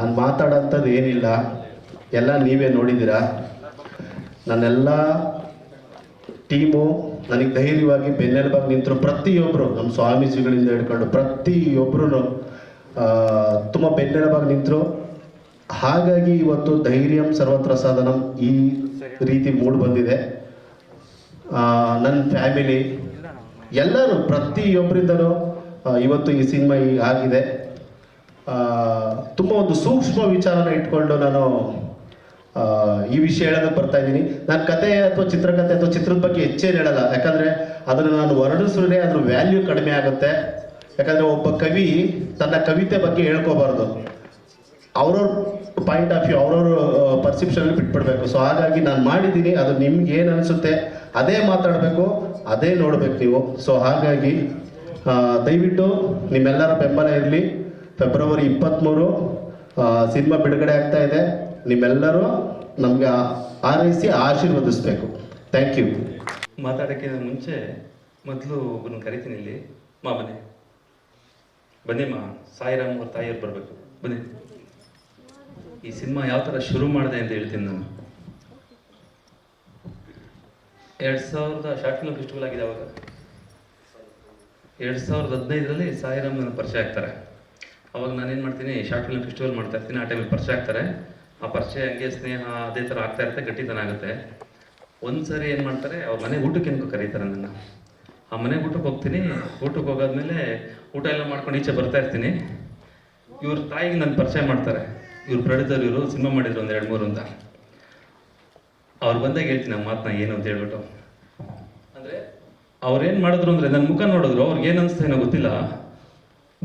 ನಾನು ಮಾತಾಡೋಂಥದ್ದು ಏನಿಲ್ಲ. ಎಲ್ಲ ನೀವೇ ನೋಡಿದ್ದೀರಾ? ನನ್ನೆಲ್ಲ ಟೀಮು ನನಗೆ ಧೈರ್ಯವಾಗಿ ಬೆನ್ನೆಲುಬಾಗಿ ನಿಂತರು ಪ್ರತಿಯೊಬ್ಬರು ನಮ್ಮ ಸ್ವಾಮೀಜಿಗಳಿಂದ ಹಿಡ್ಕೊಂಡು ಪ್ರತಿಯೊಬ್ಬರು ತುಂಬ ಬೆನ್ನೆಲುಬಾಗಿ ನಿಂತರು. ಹಾಗಾಗಿ ಇವತ್ತು ಧೈರ್ಯಂ ಸರ್ವತ್ರ ಸಾಧನಂ ಈ ರೀತಿ ಮೂಡ್ ಬಂದಿದೆ. ನನ್ನ ಫ್ಯಾಮಿಲಿ ಎಲ್ಲರೂ ಪ್ರತಿಯೊಬ್ಬರಿಂದನೂ ಇವತ್ತು ಈ ಸಿನಿಮಾ ಆಗಿದೆ. ತುಂಬ ಒಂದು ಸೂಕ್ಷ್ಮ ವಿಚಾರನ ಇಟ್ಕೊಂಡು ನಾನು ಈ ವಿಷಯ ಹೇಳೋದಕ್ಕೆ ಬರ್ತಾ ಇದ್ದೀನಿ. ನಾನು ಕತೆ ಅಥವಾ ಚಿತ್ರಕಥೆ ಅಥವಾ ಚಿತ್ರದ ಬಗ್ಗೆ ಹೆಚ್ಚೇನು ಹೇಳಲ್ಲ. ಯಾಕಂದ್ರೆ ಅದನ್ನು ನಾನು ವರ್ಣಿಸಿದ್ರೆ ಅದ್ರ ವ್ಯಾಲ್ಯೂ ಕಡಿಮೆ ಆಗುತ್ತೆ. ಯಾಕಂದ್ರೆ ಒಬ್ಬ ಕವಿ ತನ್ನ ಕವಿತೆ ಬಗ್ಗೆ ಹೇಳ್ಕೋಬಾರ್ದು. ಅವ್ರವ್ರ ಪಾಯಿಂಟ್ ಆಫ್ ವ್ಯೂ ಅವ್ರವ್ರ ಪರ್ಸೆಪ್ಷನ್ ಬಿಟ್ಬಿಡ್ಬೇಕು. ಸೊ ಹಾಗಾಗಿ ನಾನು ಮಾಡಿದ್ದೀನಿ. ಅದು ನಿಮ್ಗೆ ಏನು ಅನಿಸುತ್ತೆ ಅದೇ ಮಾತಾಡಬೇಕು, ಅದೇ ನೋಡ್ಬೇಕು ನೀವು. ಸೊ ಹಾಗಾಗಿ ದಯವಿಟ್ಟು ನಿಮ್ಮೆಲ್ಲರ ಬೆಂಬಲ ಇರಲಿ. ಫೆಬ್ರವರಿ ಇಪ್ಪತ್ತ್ಮೂರು ಸಿನಿಮಾ ಬಿಡುಗಡೆ ಆಗ್ತಾ ಇದೆ. ನಿಮ್ಮೆಲ್ಲರೂ ನಮಗೆ ಆರೈಸಿ ಆಶೀರ್ವದಿಸ್ಬೇಕು. ಥ್ಯಾಂಕ್ ಯು ಮಾತಾಡೋಕ್ಕೆ ಮುಂಚೆ ಮೊದಲು ಒಬ್ಬನ ಕರಿತೀನಿ ಇಲ್ಲಿ. ಮಾ, ಬನ್ನಿ. ಬನ್ನಿ ಮಾ, ಸಾಯಿರಾಮ್ ಅವ್ರ ತಾಯಿಯವ್ರು ಬರಬೇಕು. ಬನ್ನಿ. ಈ ಸಿನಿಮಾ ಯಾವ ಥರ ಶುರು ಮಾಡಿದೆ ಅಂತ ಹೇಳ್ತೀನಿ ನಾನು. ಎರಡು ಸಾವಿರದ ಶಾರ್ಟ್ ಫಿಲ್ಮ್ ಫೆಸ್ಟಿವಲ್ ಆಗಿದೆ ಅವಾಗ. ಎರಡು ಸಾವಿರದ ಹದಿನೈದರಲ್ಲಿ ಸಾಯಿರಾಮ್ ನನ್ನ ಪರಿಚಯ ಆಗ್ತಾರೆ. ಅವಾಗ ನಾನೇನು ಮಾಡ್ತೀನಿ ಶಾರ್ಟ್ ಫಿಲ್ಮ್ ಫೆಸ್ಟಿವಲ್ ಮಾಡ್ತಾ ಇರ್ತೀನಿ, ಆ ಟೈಮಲ್ಲಿ ಪರಿಚಯ ಆಗ್ತಾರೆ. ಆ ಪರಿಚಯ ಹಂಗೆ ಸ್ನೇಹ, ಅದೇ ಥರ ಆಗ್ತಾ ಇರುತ್ತೆ ಗಟ್ಟಿತನ ಆಗುತ್ತೆ. ಒಂದು ಸಾರಿ ಏನು ಮಾಡ್ತಾರೆ, ಅವ್ರ ಮನೆ ಊಟಕ್ಕೆ ಕರೀತಾರೆ ನನ್ನ ಆ ಮನೆ ಊಟಕ್ಕೆ ಹೋಗ್ತೀನಿ, ಊಟಕ್ಕೆ ಹೋಗಾದ್ಮೇಲೆ ಊಟ ಎಲ್ಲ ಮಾಡ್ಕೊಂಡು ಈಚೆ ಬರ್ತಾ ಇರ್ತೀನಿ. ಇವ್ರ ತಾಯಿಗೆ ನನ್ನ ಪರಿಚಯ ಮಾಡ್ತಾರೆ. ಇವ್ರು ಪ್ರೊಡ್ಯೂಸರ್ ಇವರು, ಸಿನಿಮಾ ಮಾಡಿದ್ರು ಒಂದು ಎರಡು ಮೂರು ಅಂತ. ಅವ್ರು ಬಂದಾಗ ಹೇಳ್ತೀನಿ ನಮ್ಮ ಮಾತನ್ನ ಏನು ಅಂತ ಹೇಳ್ಬಿಟ್ಟು. ಅಂದರೆ ಏನು ಮಾಡಿದ್ರು ಅಂದರೆ ನನ್ನ ಮುಖ ನೋಡಿದ್ರು, ಅವ್ರಿಗೆ ಏನು ಅನಿಸ್ತಾ ಏನೋ ಗೊತ್ತಿಲ್ಲ.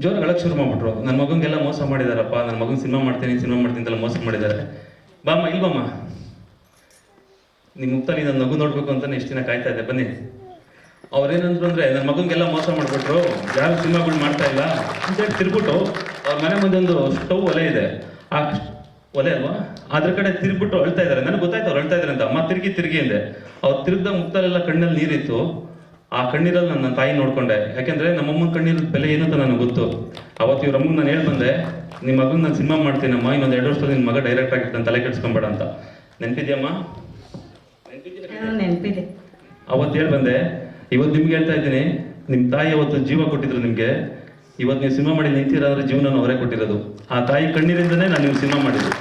ಜೋರಾಗಿ ಅಳಕ್ಕೆ ಶುರು ಮಾಡ್ಬಿಟ್ರು. ನನ್ನ ಮಗನಿಗೆಲ್ಲ ಮೋಸ ಮಾಡಿದಾರಪ್ಪ ನನ್ನ ಮಗನ ಸಿನಿಮಾ ಮಾಡ್ತೀನಿ ಸಿನಿಮಾ ಮಾಡ್ತೀನಿ ಅಂತೆಲ್ಲ ಮೋಸ ಮಾಡಿದ್ದಾರೆ ಬಾಮ್ಮ ಇಲ್ವಮ್ಮ ನಿಮ್ಮ ಮುಕ್ತಲ್ಲಿ ನನ್ನ ಮಗು ನೋಡ್ಬೇಕು ಅಂತಾನೆ ಇಷ್ಟು ದಿನ ಕಾಯ್ತಾ ಇದ್ದೆ, ಬನ್ನಿ. ಅವ್ರೇನಂದ್ರು ಅಂದರೆ ನನ್ನ ಮಗನಿಗೆಲ್ಲ ಮೋಸ ಮಾಡ್ಬಿಟ್ರು. ಯಾರು ಸಿನಿಮಾಗಳು ಮಾಡ್ತಾ ಇಲ್ಲ. ಅಂತೇಳಿ ತಿರ್ಬಿಟ್ಟು ಅವ್ರ ಮನೆ ಮುಂದೆ ಒಂದು ಸ್ಟವ್ ಒಲೆ ಇದೆ. ಆ ಒಲೆ ಅಲ್ವಾ? ಅದ್ರ ಕಡೆ ತಿರ್ಬಿಟ್ಟು ಅಳ್ತಾ ಇದ್ದಾರೆ ನನಗೆ ಗೊತ್ತಾಯ್ತು ಅವ್ರು ಅಳ್ತಾ ಇದ್ದಾರೆ ಅಂತ. ಅಮ್ಮ ತಿರುಗಿ ತಿರುಗಿ ಅಂದೆ. ಅವ್ರು ತಿರುಗ್ದ ಮುಕ್ತಲೆಲ್ಲ ಕಣ್ಣಲ್ಲಿ ನೀರಿತ್ತು. ಆ ಕಣ್ಣೀರಲ್ಲಿ ನನ್ನ ತಾಯಿ ನೋಡ್ಕೊಂಡೆ. ಯಾಕೆಂದ್ರೆ ನಮ್ಮಮ್ಮನ ಕಣ್ಣೀರ ಬೆಲೆ ಏನು ಅಂತ ನನಗೆ ಗೊತ್ತು. ಅವತ್ತು ಇವ್ರ ಅಮ್ಮನ ನಾನು ಹೇಳಿ ಬಂದೆ ನಿಮ್ಮ ಮಗನ ನಾನು ಸಿನಿಮಾ ಮಾಡ್ತೀನಮ್ಮ ಇನ್ನೊಂದು ಎರಡು ವರ್ಷದಲ್ಲಿ ನಿಮ್ಮ ಮಗ ಡೈರೆಕ್ಟ್ ಆಗಿರ್ತಾನೆ ತಲೆ ಕೆಡ್ಸ್ಕೊಂಬೇಡ ಅಂತ. ನೆನ್ಪಿದ್ಯಮ್ಮ? ನೆನ್ಪಿದ್ಯಾ ನೆನಪಿದೆ. ಅವತ್ತು ಹೇಳಿ ಬಂದೆ ಇವತ್ತು ನಿಮ್ಗೆ ಹೇಳ್ತಾ ಇದ್ದೀನಿ ನಿಮ್ಮ ತಾಯಿ ಅವತ್ತು ಜೀವ ಕೊಟ್ಟಿದ್ರು ನಿಮಗೆ. ಇವತ್ತು ನೀವು ಸಿನಿಮಾ ಮಾಡಿ ನಿಂತಿರೋದ್ರೆ ಜೀವನ ಅವರೇ ಕೊಟ್ಟಿರೋದು. ಆ ತಾಯಿ ಕಣ್ಣೀರಿಂದನೇ ನಾನು ನೀವು ಸಿನಿಮಾ ಮಾಡಿದ್ದು.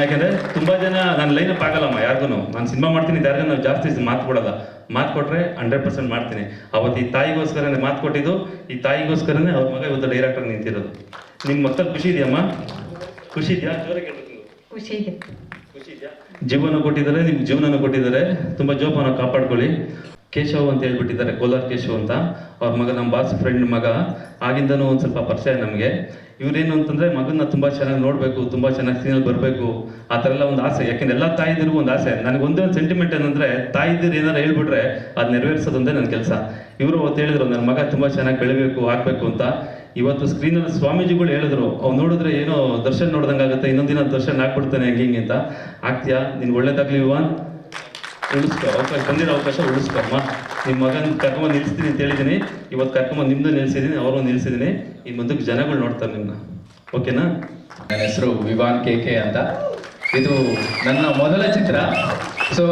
ಯಾಕೆಂದ್ರೆ ತುಂಬಾ ಜನ ನಾನು ಲೈನ್ ಅಪ್ ಆಗಲ್ಲಮ್ಮ ಯಾರಿಗೂ ನಾನು ಸಿನಿಮಾ ಮಾಡ್ತೀನಿ ಯಾರಿಗೂ ನಾವು ಜಾಸ್ತಿ ಮಾತು ಕೊಡಲ್ಲ. ಮಾತು ಕೊಟ್ಟರೆ ಹಂಡ್ರೆಡ್ ಪರ್ಸೆಂಟ್ ಮಾಡ್ತೀನಿ. ಅವತ್ತು ಈ ತಾಯಿಗೋಸ್ಕರನೇ ಮಾತು ಕೊಟ್ಟಿದ್ದು ಈ ತಾಯಿಗೋಸ್ಕರನೇ ಅವ್ರ ಮಗ ಇವತ್ತು ಡೈರೆಕ್ಟರ್ ನಿಂತಿರೋದು. ನಿಮ್ಮ ಮಕ್ಕಳು ಖುಷಿ ಇದೆಯಮ್ಮ? ಖುಷಿ ಇದೆಯಾ? ಜೋರಾಗಿ ಖುಷಿ ಇದೆ. ಖುಷಿ ಇದೆಯಾ? ಜೀವನ ಕೊಟ್ಟಿದ್ದಾರೆ ನಿಮ್ಗೆ ಜೀವನನ ಕೊಟ್ಟಿದ್ದಾರೆ. ತುಂಬಾ ಜೋಪಾನ ಕಾಪಾಡ್ಕೊಳ್ಳಿ. ಕೇಶವ್ ಅಂತ ಹೇಳ್ಬಿಟ್ಟಿದ್ದಾರೆ, ಕೋಲಾರ್ ಕೇಶವ್ ಅಂತ. ಅವ್ರ ಮಗ ನಮ್ಮ ಬಾಸ್ ಫ್ರೆಂಡ್ ಮಗ. ಆಗಿಂದನೂ ಒಂದು ಸ್ವಲ್ಪ ಪರಿಚಯ ನಮಗೆ. ಇವರೇನು ಅಂತಂದ್ರೆ ಮಗನ್ನ ತುಂಬ ಚೆನ್ನಾಗಿ ನೋಡಬೇಕು, ತುಂಬ ಚೆನ್ನಾಗಿ ಸೀನಲ್ಲಿ ಬರಬೇಕು. ಆ ಥರ ಎಲ್ಲ ಒಂದು ಆಸೆ. ಯಾಕೆಂದ್ರೆ ಎಲ್ಲ ತಾಯಿದಿರಿಗೂ ಒಂದು ಆಸೆ. ನನಗೆ ಒಂದೇ ಸೆಂಟಿಮೆಂಟ್ ಏನಂದ್ರೆ ತಾಯಿದಿರು ಏನಾರು ಹೇಳ್ಬಿಟ್ರೆ ಅದು ನೆರವೇರಿಸೋದೊಂದೇ ನನ್ನ ಕೆಲಸ. ಇವರು ಅವತ್ತು ಹೇಳಿದ್ರು ನನ್ನ ಮಗ ತುಂಬ ಚೆನ್ನಾಗಿ ಬೆಳಿಬೇಕು, ಆಗಬೇಕು ಅಂತ. ಇವತ್ತು ಸ್ಕ್ರೀನಲ್ಲಿ ಸ್ವಾಮೀಜಿಗಳು ಹೇಳಿದ್ರು ಅವ್ನು ನೋಡಿದ್ರೆ ಏನೋ ದರ್ಶನ್ ನೋಡ್ದಂಗಾಗುತ್ತೆ ಇನ್ನೊಂದಿನ ದರ್ಶನ್ ಹಾಕ್ಬಿಡ್ತಾನೆ ಹೆಂಗೆ ಹಿಂಗೆ ಅಂತ. ಆಗ್ತೀಯಾ? ನಿನ್ಗೆ ಒಳ್ಳೇದಾಗ್ಲಿ ವಿವಾನ್. ಉಳಿಸ್ಕೊ ಅವಕಾಶ ಬಂದಿರೋ ಅವಕಾಶ ಉಳಿಸ್ಕೊಮ್ಮ ನಿಮ್ಮ ಮಗನ ಕರ್ಕೊಂಬಂದು ನಿಲ್ಲಿಸ್ತೀನಿ ಅಂತ ಹೇಳಿದ್ದೀನಿ ಇವತ್ತು ಕರ್ಕೊಂಬಂದು ನಿಮ್ಮದು ನಿಲ್ಲಿಸಿದ್ದೀನಿ ಅವರು ನಿಲ್ಲಿಸಿದ್ದೀನಿ ಈ ಮುಂದಕ್ಕೆ ಜನಗಳು ನೋಡ್ತಾರೆ ನಿಮ್ಮನ್ನ ಓಕೆನಾ? ನನ್ನ ಹೆಸರು ವಿವಾನ್ ಕೆ ಕೆ ಅಂತ. ಇದು ನನ್ನ ಮೊದಲ ಚಿತ್ರ. ಸೊ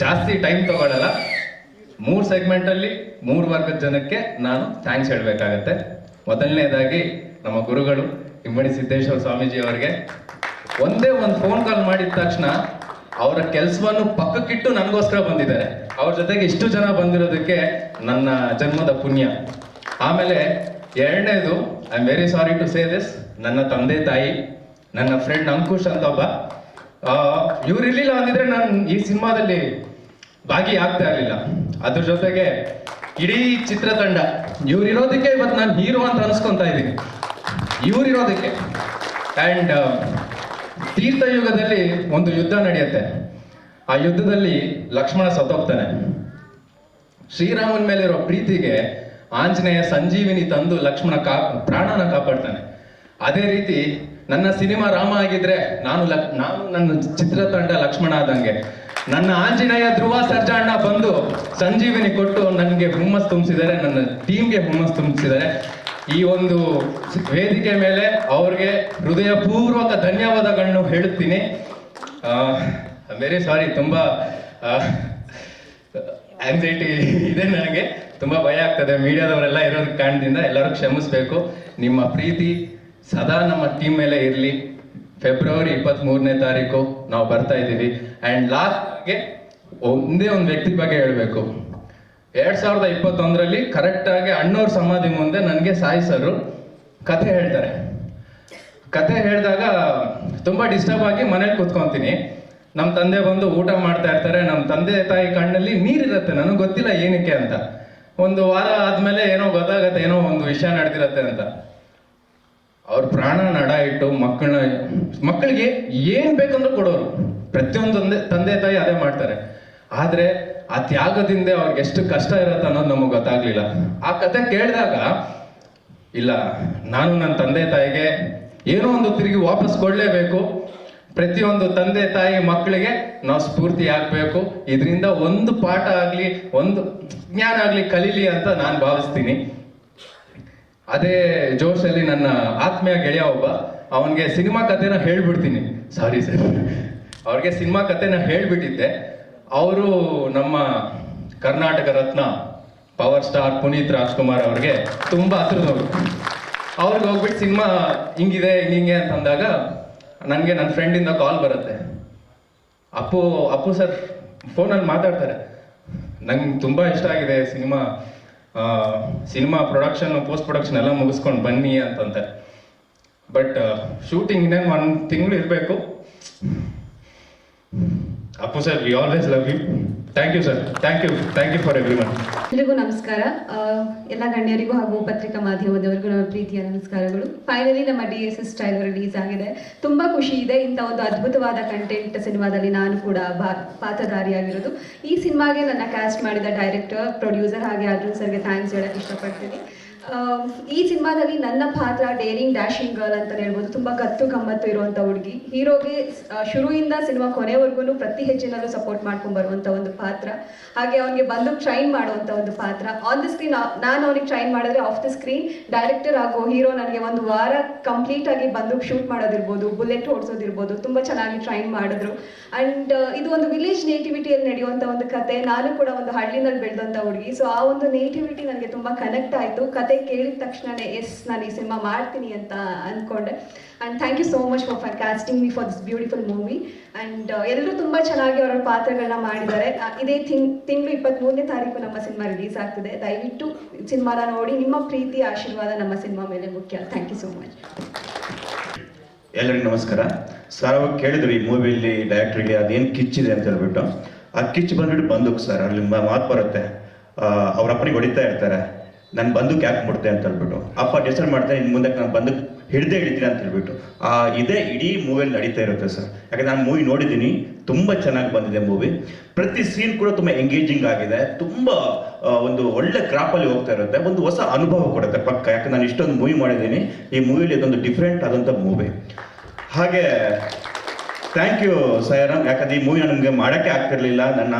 ಜಾಸ್ತಿ ಟೈಮ್ ತಗೊಳ್ಳಲ್ಲ ಮೂರು ಸೆಗ್ಮೆಂಟಲ್ಲಿ ಮೂರು ವರ್ಗದ ಜನಕ್ಕೆ ನಾನು ಥ್ಯಾಂಕ್ಸ್ ಹೇಳಬೇಕಾಗತ್ತೆ. ಮೊದಲನೇದಾಗಿ ನಮ್ಮ ಗುರುಗಳು ಇಮ್ಮಡಿ ಸಿದ್ದೇಶ್ವರ ಸ್ವಾಮೀಜಿ ಅವರಿಗೆ ಒಂದೇ ಒಂದು ಫೋನ್ ಕಾಲ್ ಮಾಡಿದ ತಕ್ಷಣ ಅವರ ಕೆಲಸವನ್ನು ಪಕ್ಕಕ್ಕಿಟ್ಟು ನನಗೋಸ್ಕರ ಬಂದಿದ್ದಾರೆ. ಅವ್ರ ಜೊತೆಗೆ ಇಷ್ಟು ಜನ ಬಂದಿರೋದಕ್ಕೆ ನನ್ನ ಜನ್ಮದ ಪುಣ್ಯ. ಆಮೇಲೆ ಎರಡನೇದು I am very sorry to say this ನನ್ನ ತಂದೆ ತಾಯಿ, ನನ್ನ ಫ್ರೆಂಡ್ ಅಂಕುಶ್ ಅಂತ ಒಬ್ಬ. ಇವ್ರು ಇರ್ಲಿಲ್ಲ ಅಂದಿದ್ರೆ ನಾನು ಈ ಸಿನಿಮಾದಲ್ಲಿ ಆಗ್ತಾ ಇರಲಿಲ್ಲ. ಅದ್ರ ಜೊತೆಗೆ ಇಡೀ ಚಿತ್ರತಂಡ ಇವರಿರೋದಕ್ಕೆ ಇವತ್ತು ನಾನು ಹೀರೋ ಅಂತ ಅನ್ಸ್ಕೊತಾ ಇದ್ದೀನಿ. ಇವ್ರಿರೋದಕ್ಕೆ ಆ್ಯಂಡ್ ತೀರ್ಥಯುಗದಲ್ಲಿ ಒಂದು ಯುದ್ಧ ನಡೆಯುತ್ತೆ. ಆ ಯುದ್ಧದಲ್ಲಿ ಲಕ್ಷ್ಮಣ ಸತ್ತೋಗ್ತಾನೆ. ಶ್ರೀರಾಮನ ಮೇಲಿರೋ ಪ್ರೀತಿಗೆ ಆಂಜನೇಯ ಸಂಜೀವಿನಿ ತಂದು ಲಕ್ಷ್ಮಣ ಕಾ, ಪ್ರಾಣನ ಕಾಪಾಡ್ತಾನೆ. ಅದೇ ರೀತಿ ನನ್ನ ಸಿನಿಮಾ ರಾಮ ಆಗಿದ್ರೆ ನಾನು ಲಕ್, ನಾನು ನನ್ನ ಚಿತ್ರತಂಡ ಲಕ್ಷ್ಮಣ ಆದಂಗೆ. ನನ್ನ ಆಂಜನೇಯ ಧ್ರುವ ಸರ್ಜಾಣ್ಣ ಬಂದು ಸಂಜೀವಿನಿ ಕೊಟ್ಟು ನನಗೆ ಹುಮ್ಮಸ್ ತುಂಬಿಸಿದ್ದಾರೆ. ನನ್ನ ಟೀಮ್ಗೆ ಹುಮ್ಮಸ್ ತುಂಬಿಸಿದ್ದಾರೆ. ಈ ಒಂದು ವೇದಿಕೆ ಮೇಲೆ ಅವ್ರಿಗೆ ಹೃದಯಪೂರ್ವಕ ಧನ್ಯವಾದಗಳನ್ನು ಹೇಳುತ್ತೀನಿ. ವೆರಿ ಸಾರಿ ತುಂಬ ಆಂಗ್ಸೈಟಿ ಇದೆ ನನಗೆ. ತುಂಬ ಭಯ ಆಗ್ತದೆ. ಮೀಡಿಯಾದವರೆಲ್ಲ ಇರೋದ್ ಕಾರಣದಿಂದ ಎಲ್ಲರೂ ಕ್ಷಮಿಸ್ಬೇಕು. ನಿಮ್ಮ ಪ್ರೀತಿ ಸದಾ ನಮ್ಮ ಟೀಮ್ ಮೇಲೆ ಇರಲಿ. ಫೆಬ್ರವರಿ ಇಪ್ಪತ್ತ್ ಮೂರನೇ ತಾರೀಕು ನಾವು ಬರ್ತಾ ಇದ್ದೀವಿ. ಆ್ಯಂಡ್ ಲಾಸ್ಟ್ಗೆ ಒಂದೇ ಒಂದು ವ್ಯಕ್ತಿ ಬಗ್ಗೆ ಹೇಳಬೇಕು. ಎರಡ್ ಸಾವಿರದ ಇಪ್ಪತ್ತೊಂದರಲ್ಲಿ ಕರೆಕ್ಟಾಗಿ ಅಣ್ಣವ್ರ ಸಮಾಧಿ ಮುಂದೆ ನನಗೆ ಸಾಯಿ ಸರು ಕಥೆ ಹೇಳ್ತಾರೆ. ಕತೆ ಹೇಳಿದಾಗ ತುಂಬ ಡಿಸ್ಟರ್ಬ್ ಆಗಿ ಮನೇಲಿ ಕೂತ್ಕೊಂತೀನಿ. ನಮ್ಮ ತಂದೆ ಬಂದು ಊಟ ಮಾಡ್ತಾ ಇರ್ತಾರೆ ನಮ್ಮ ತಂದೆ ತಾಯಿ ಕಣ್ಣಲ್ಲಿ ನೀರಿರುತ್ತೆ, ನನಗೆ ಗೊತ್ತಿಲ್ಲ ಏನಕ್ಕೆ ಅಂತ. ಒಂದು ವಾರ ಆದ್ಮೇಲೆ ಏನೋ ಗೊತ್ತಾಗತ್ತೆ, ಏನೋ ಒಂದು ವಿಷಯ ನಡೆದಿರತ್ತೆ ಅಂತ. ಅವ್ರ ಪ್ರಾಣ ನಡ ಇಟ್ಟು ಮಕ್ಕಳನ್ನ ಮಕ್ಕಳಿಗೆ ಏನ್ ಬೇಕಂದ್ರೂ ಕೊಡೋರು. ಪ್ರತಿಯೊಂದು ತಂದೆ ತಾಯಿ ಅದೇ ಮಾಡ್ತಾರೆ. ಆದ್ರೆ ಆ ತ್ಯಾಗದಿಂದ ಅವ್ರಿಗೆ ಎಷ್ಟು ಕಷ್ಟ ಇರತ್ತೆ ಅನ್ನೋದು ನಮಗೆ ಗೊತ್ತಾಗ್ಲಿಲ್ಲ. ಆ ಕತೆ ಕೇಳಿದಾಗ, ಇಲ್ಲ, ನಾನು ನನ್ನ ತಂದೆ ತಾಯಿಗೆ ಏನೋ ಒಂದು ತಿರುಗಿ ವಾಪಸ್ ಕೊಡ್ಲೇಬೇಕು. ಪ್ರತಿಯೊಂದು ತಂದೆ ತಾಯಿ ಮಕ್ಕಳಿಗೆ ನಾವು ಸ್ಫೂರ್ತಿ ಆಗಬೇಕು. ಇದರಿಂದ ಒಂದು ಪಾಠ ಆಗಲಿ, ಒಂದು ಜ್ಞಾನ ಆಗಲಿ ಕಲೀಲಿ ಅಂತ ನಾನು ಭಾವಿಸ್ತೀನಿ. ಅದೇ ಜೋಶಲ್ಲಿ ನನ್ನ ಆತ್ಮೀಯ ಗೆಳೆಯ ಒಬ್ಬ, ಅವನಿಗೆ ಸಿನಿಮಾ ಕಥೆನ ಹೇಳ್ಬಿಡ್ತೀನಿ. ಸಾರಿ ಸರ್ ಅವ್ರಿಗೆ ಸಿನಿಮಾ ಕಥೆನ ಹೇಳ್ಬಿಟ್ಟಿದ್ದೆ. ಅವರು ನಮ್ಮ ಕರ್ನಾಟಕ ರತ್ನ ಪವರ್ ಸ್ಟಾರ್ ಪುನೀತ್ ರಾಜ್ಕುಮಾರ್ ಅವ್ರಿಗೆ ತುಂಬಾ ಹತ್ರದವರು ಅವ್ರಿಗೆ ಹೋಗ್ಬಿಟ್ಟು ಸಿನಿಮಾ ಹಿಂಗಿದೆ, ಹಿಂಗೆ ಅಂತ ಅಂದಾಗ ನನಗೆ ನನ್ನ ಫ್ರೆಂಡಿಂದ ಕಾಲ್ ಬರುತ್ತೆ. ಅಪ್ಪು ಅಪ್ಪು ಸರ್ ಫೋನಲ್ಲಿ ಮಾತಾಡ್ತಾರೆ. ನಂಗೆ ತುಂಬ ಇಷ್ಟ ಆಗಿದೆ cinema cinema production post production ಎಲ್ಲ ಮುಗಿಸ್ಕೊಂಡು ಬನ್ನಿ ಅಂತಂತಾರೆ ಬಟ್ ಶೂಟಿಂಗ್ ಇನ್ನೇನು ಒಂದು ತಿಂಗಳು ಇರಬೇಕು. Appu sir we always love you thank you sir thank you thank you for everyone ನಮಸ್ಕಾರ. ಎಲ್ಲ ಗಣ್ಯರಿಗೂ ಹಾಗೂ ಪತ್ರಿಕಾ ಮಾಧ್ಯಮದವರಿಗೂ ನಮ್ಮ ಪ್ರೀತಿಯ ನಮಸ್ಕಾರಗಳು. ಫೈನಲಿ ನಮ್ಮ D S S style release ಆಗಿದೆ. ತುಂಬಾ ಖುಷಿ ಇದೆ. ಇಂಥ ಒಂದು ಅದ್ಭುತವಾದ ಕಂಟೆಂಟ್ ಸಿನಿಮಾದಲ್ಲಿ ನಾನು ಕೂಡ ಪಾತ್ರಧಾರಿಯಾಗಿರೋದು. ಈ ಸಿನಿಮಾಗೆ ನನ್ನ ಕ್ಯಾಸ್ಟ್ ಮಾಡಿದ ಡೈರೆಕ್ಟರ್ ಪ್ರೊಡ್ಯೂಸರ್ ಹಾಗೆ ಅರ್ಜುನ್ ಸರ್ಗೆ ಥ್ಯಾಂಕ್ಸ್ ಹೇಳಕ್ಕೆ ಇಷ್ಟಪಡ್ತೀನಿ. ಈ ಸಿನಿಮಾದಲ್ಲಿ ನನ್ನ ಪಾತ್ರ ಡೇರಿಂಗ್ ಡ್ಯಾಶಿಂಗ್ ಗರ್ಲ್ ಅಂತ ಹೇಳ್ಬೋದು. ತುಂಬಾ ಗತ್ತು ಗಮ್ಮತ್ತು ಇರುವಂತ ಹುಡುಗಿ. ಹೀರೋಗೆ ಶುರುವಿಂದ ಸಿನಿಮಾ ಕೊನೆವರೆಗೂ ಪ್ರತಿ ಹೆಜ್ಜೆನಲ್ಲೂ ಸಪೋರ್ಟ್ ಮಾಡ್ಕೊಂಡು ಬರುವಂತ ಒಂದು ಪಾತ್ರ. ಹಾಗೆ ಅವನಿಗೆ ಬಂದು ಟ್ರೈನ್ ಮಾಡುವಂತ ಒಂದು ಪಾತ್ರ. ಆನ್ ದ ಸ್ಕ್ರೀನ್ ನಾನು ಅವನಿಗೆ ಟ್ರೈನ್ ಮಾಡಿದ್ರೆ ಆಫ್ ದ ಸ್ಕ್ರೀನ್ ಡೈರೆಕ್ಟರ್ ಆಗೋ ಹೀರೋ ನನಗೆ ಒಂದು ವಾರ ಕಂಪ್ಲೀಟ್ ಆಗಿ ಬಂದು ಶೂಟ್ ಮಾಡೋದಿರ್ಬೋದು ಬುಲೆಟ್ ಓಡಿಸೋದಿರ್ಬೋದು ತುಂಬಾ ಚೆನ್ನಾಗಿ ಟ್ರೈನ್ ಮಾಡಿದ್ರು. ಅಂಡ್ ಇದು ಒಂದು ವಿಲೇಜ್ ನೇಟಿವಿಟಿಯಲ್ಲಿ ನಡೆಯುವಂತ ಒಂದು ಕತೆ. ನಾನು ಕೂಡ ಒಂದು ಹಳ್ಳಿನಲ್ಲಿ ಬೆಳೆದಂತ ಹುಡುಗಿ. ಸೊ ಆ ಒಂದು ನೇಟಿವಿಟಿ ನನಗೆ ತುಂಬಾ ಕನೆಕ್ಟ್ ಆಯಿತು. ಕತೆ ಕೇಳಿದ ತಕ್ಷಣನೇ, ಎಸ್, ನಾನು ಈ ಸಿನಿಮಾ ಮಾಡ್ತೀನಿ ಅಂತ ಅಂದ್ಕೊಂಡೆ and thank you so much for for casting me for this beautiful movie and ಎಲ್ಲರೂ ತುಂಬಾ ಚೆನ್ನಾಗಿ ಅವರ ಪಾತ್ರಗಳನ್ನ ಮಾಡಿದ್ದಾರೆ. ಇದೇ ತಿಂಗ್ ತಿಂಗಳು ಇಪ್ಪತ್ತ್ಮೂರನೇ ತಾರೀಕು ನಮ್ಮ ಸಿನಿಮಾ ರಿಲೀಸ್ ಆಗ್ತಿದೆ. ದಯವಿಟ್ಟು ಸಿನಿಮಾನ ನೋಡಿ. ನಿಮ್ಮ ಪ್ರೀತಿ ಆಶೀರ್ವಾದ ನಮ್ಮ ಸಿನಿಮಾ ಮೇಲೆ ಮುಖ್ಯ. ಥ್ಯಾಂಕ್ ಯು ಸೋ ಮಚ್ ಎಲ್ಲರಿಗೂ ನಮಸ್ಕಾರ. ಸರ್ ಅವಾಗ ಕೇಳಿದ್ರು ಈ ಮೂವಿಲಿ ಡೈರೆಕ್ಟ್ರಿಗೆ ಅದೇನು ಕಿಚ್ಚಿದೆ ಅಂತ ಹೇಳ್ಬಿಟ್ಟು. ಆ ಕಿಚ್ ಬಂದ್ಬಿಟ್ಟು ಬಂದೂಕ್ ಸರ್. ಅಲ್ಲಿ ಮಾತು ಬರುತ್ತೆ. ಅವ್ರ ಅಪ್ಪನಿಗೆ ಹೊಡಿತಾ ಇರ್ತಾರೆ. ನಾನು ಬಂದು ಯಾಕೆ ಮುಡ್ತೆ ಅಂತ ಹೇಳ್ಬಿಟ್ಟು ಅಪ್ಪ ಡಿಸೈಡ್ ಮಾಡ್ತಾರೆ ಇನ್ನು ಮುಂದೆ ನಾನು ಬಂದು ಹಿಡ್ದೆ ಹಿಡಿತೀನಿ ಅಂತ ಹೇಳ್ಬಿಟ್ಟು. ಆ, ಇದೇ ಇಡೀ ಮೂವಿಯಲ್ಲಿ ನಡೀತಾ ಇರುತ್ತೆ ಸರ್. ಯಾಕಂದ್ರೆ ನಾನು ಮೂವಿ ನೋಡಿದ್ದೀನಿ, ತುಂಬ ಚೆನ್ನಾಗಿ ಬಂದಿದೆ ಮೂವಿ ಪ್ರತಿ ಸೀನ್ ಕೂಡ ತುಂಬ ಎಂಗೇಜಿಂಗ್ ಆಗಿದೆ. ತುಂಬ ಒಂದು ಒಳ್ಳೆ ಕ್ರಾಪಲ್ಲಿ ಹೋಗ್ತಾ ಇರುತ್ತೆ. ಒಂದು ಹೊಸ ಅನುಭವ ಕೊಡುತ್ತೆ ಪಕ್ಕ. ಯಾಕಂದ್ರೆ ನಾನು ಇಷ್ಟೊಂದು ಮೂವಿ ಮಾಡಿದ್ದೀನಿ. ಈ ಮೂವಿಲಿ ಇದೊಂದು ಡಿಫ್ರೆಂಟ್ ಆದಂಥ ಮೂವಿ ಹಾಗೆ ಥ್ಯಾಂಕ್ ಯು ಸಯರಾಮ್ ಯಾಕಂದ್ರೆ ಈ ಮೂವಿ ನನಗೆ ಮಾಡೋಕ್ಕೆ ಆಗ್ತಿರ್ಲಿಲ್ಲ. ನನ್ನ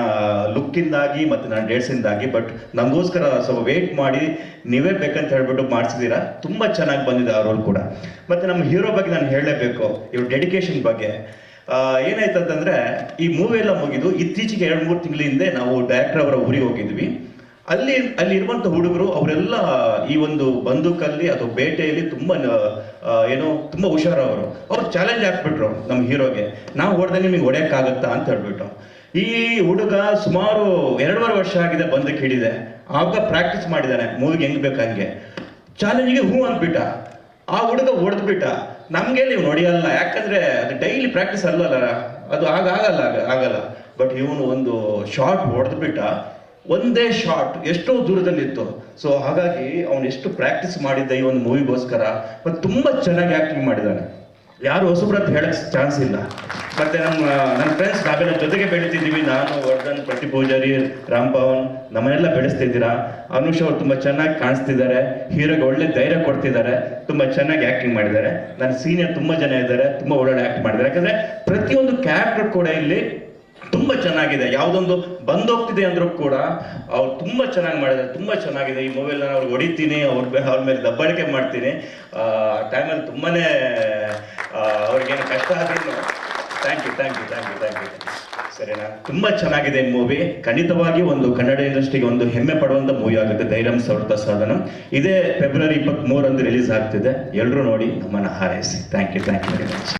ಲುಕ್ಕಿಂದಾಗಿ ಮತ್ತು ನನ್ನ ಡೇಟ್ಸಿಂದಾಗಿ ಬಟ್ ನಮಗೋಸ್ಕರ ಸ್ವಲ್ಪ ವೇಟ್ ಮಾಡಿ, ನೀವೇ ಬೇಕಂತ ಹೇಳ್ಬಿಟ್ಟು ಮಾಡಿಸಿದ್ದೀರಾ ತುಂಬ ಚೆನ್ನಾಗಿ ಬಂದಿದೆ ಆ ರೋಲ್ ಕೂಡ. ಮತ್ತು ನಮ್ಮ ಹೀರೋ ಬಗ್ಗೆ ನಾನು ಹೇಳಲೇಬೇಕು. ಇವ್ರ ಡೆಡಿಕೇಶನ್ ಬಗ್ಗೆ. ಏನಾಯ್ತು ಅಂತಂದರೆ ಈ ಮೂವಿ ಎಲ್ಲ ಮುಗಿದು ಇತ್ತೀಚೆಗೆ ಎರಡು ಮೂರು ತಿಂಗಳ ಹಿಂದೆ ನಾವು ಡೈರೆಕ್ಟರ್ ಅವರ ಊರಿಗೆ ಹೋಗಿದ್ವಿ. ಅಲ್ಲಿ ಅಲ್ಲಿ ಇರುವಂತ ಹುಡುಗರು ಅವರೆಲ್ಲ ಈ ಒಂದು ಬಂದೂಕಲ್ಲಿ ಅಥವಾ ಬೇಟೆಯಲ್ಲಿ ತುಂಬಾ ಏನೋ ತುಂಬಾ ಹುಷಾರವರು. ಅವ್ರು ಚಾಲೆಂಜ್ ಹಾಕ್ಬಿಟ್ರು ನಮ್ಮ ಹೀರೋಗೆ. ನಾವು ಹೊಡೆದ್ರೆ ನಿಮಗೆ ಹೊಡೆಯಕ್ಕಾಗತ್ತಾ ಅಂತ ಹೇಳ್ಬಿಟ್ಟು ಈ ಹುಡುಗ ಸುಮಾರು ಎರಡೂವರೆ ವರ್ಷ ಆಗಿದೆ ಬಂದಕ್ಕೆ ಹಿಡಿದೆ. ಆಗ ಪ್ರಾಕ್ಟೀಸ್ ಮಾಡಿದ್ದಾನೆ ಮೂವಿಗೆ ಹೆಂಗ್ ಬೇಕಂಗೆ ಚಾಲೆಂಜ್ಗೆ ಹೂ ಅಂದ್ಬಿಟ್ಟ. ಆ ಹುಡುಗ ಹೊಡೆದ್ಬಿಟ್ಟ. ನಮ್ಗೆ ನೀವು ನೋಡಿಯಲ್ಲ, ಯಾಕಂದ್ರೆ ಅದು ಡೈಲಿ ಪ್ರಾಕ್ಟೀಸ್ ಅಲ್ಲಲ್ಲ, ಅದು ಆಗ, ಆಗಲ್ಲ, ಆಗ- ಆಗಲ್ಲ. ಬಟ್ ಇವನು ಒಂದು ಶಾರ್ಟ್ ಹೊಡೆದ್ಬಿಟ್ಟ. ಒಂದೇ ಶಾಟ್ ಎಷ್ಟೋ ದೂರದಲ್ಲಿತ್ತು. ಸೊ ಹಾಗಾಗಿ ಅವನು ಎಷ್ಟು ಪ್ರಾಕ್ಟೀಸ್ ಮಾಡಿದ್ದ ಈ ಒಂದು ಮೂವಿಗೋಸ್ಕರ ಮತ್ತು ತುಂಬಾ ಚೆನ್ನಾಗಿ ಆಕ್ಟಿಂಗ್ ಮಾಡಿದ್ದಾನೆ. ಯಾರು ಹೊಸಬ್ರಂತ ಅಂತ ಹೇಳಕ್ ಚಾನ್ಸ್ ಇಲ್ಲ. ಮತ್ತೆ ನಮ್ಮ ನನ್ನ ಫ್ರೆಂಡ್ಸ್ ನಾವೆಲ್ಲ ಜೊತೆಗೆ ಬೆಳೀತಿದ್ದೀವಿ. ನಾನು, ವರ್ಧನ್ ಪ್ರತಿ ಪೂಜಾರಿ, ರಾಮ್ ಪವನ್, ನಮ್ಮನ್ನೆಲ್ಲ ಬೆಳೆಸ್ತಿದ್ದೀರಾ ಅನುಷ್ ಅವರು ತುಂಬ ಚೆನ್ನಾಗಿ ಕಾಣಿಸ್ತಿದ್ದಾರೆ. ಹೀರೋಗೆ ಒಳ್ಳೆ ಧೈರ್ಯ ಕೊಡ್ತಿದ್ದಾರೆ. ತುಂಬ ಚೆನ್ನಾಗಿ ಆ್ಯಕ್ಟಿಂಗ್ ಮಾಡಿದ್ದಾರೆ. ನನ್ನ ಸೀನಿಯರ್ ತುಂಬ ಜನ ಇದ್ದಾರೆ. ತುಂಬ ಒಳ್ಳೊಳ್ಳೆ ಆ್ಯಕ್ಟ್ ಮಾಡಿದ್ದಾರೆ. ಯಾಕಂದರೆ ಪ್ರತಿಯೊಂದು ಕ್ಯಾರೆಕ್ಟರ್ ಕೂಡ ಇಲ್ಲಿ ತುಂಬ ಚೆನ್ನಾಗಿದೆ. ಯಾವುದೊಂದು ಬಂದೋಗ್ತಿದೆ ಅಂದರೂ ಕೂಡ ಅವ್ರು ತುಂಬ ಚೆನ್ನಾಗಿ ಮಾಡಿದ್ದಾರೆ ತುಂಬ ಚೆನ್ನಾಗಿದೆ. ಈ ಮೊಬೈಲ್ ನಾನು ಅವ್ರಿಗೆ ಹೊಡಿತೀನಿ, ಅವ್ರ ಅವ್ರ ಮೇಲೆ ದಬ್ಬಾಳಿಕೆ ಮಾಡ್ತೀನಿ. ಆ ಟೈಮಲ್ಲಿ ತುಂಬಾ ಅವ್ರಿಗೇನು ಕಷ್ಟ ಆದ್ರೂ thank you thank you thank you thank you ಸರಿನಾ? ತುಂಬ ಚೆನ್ನಾಗಿದೆ ಮೂವಿ ಖಂಡಿತವಾಗಿ ಒಂದು ಕನ್ನಡ ಇಂಡಸ್ಟ್ರಿಗೆ ಒಂದು ಹೆಮ್ಮೆ ಪಡುವಂಥ ಮೂವಿ ಆಗುತ್ತೆ. ಧೈರ್ಯಂ ಸವೃತ ಸಾಧನ. ಇದೇ ಫೆಬ್ರವರಿ ಇಪ್ಪತ್ತ್ಮೂರಂದು ರಿಲೀಸ್ ಆಗ್ತಿದೆ. ಎಲ್ಲರೂ ನೋಡಿ ನಮ್ಮನ್ನು ಹಾರೈಸಿ. Thank you thank you very much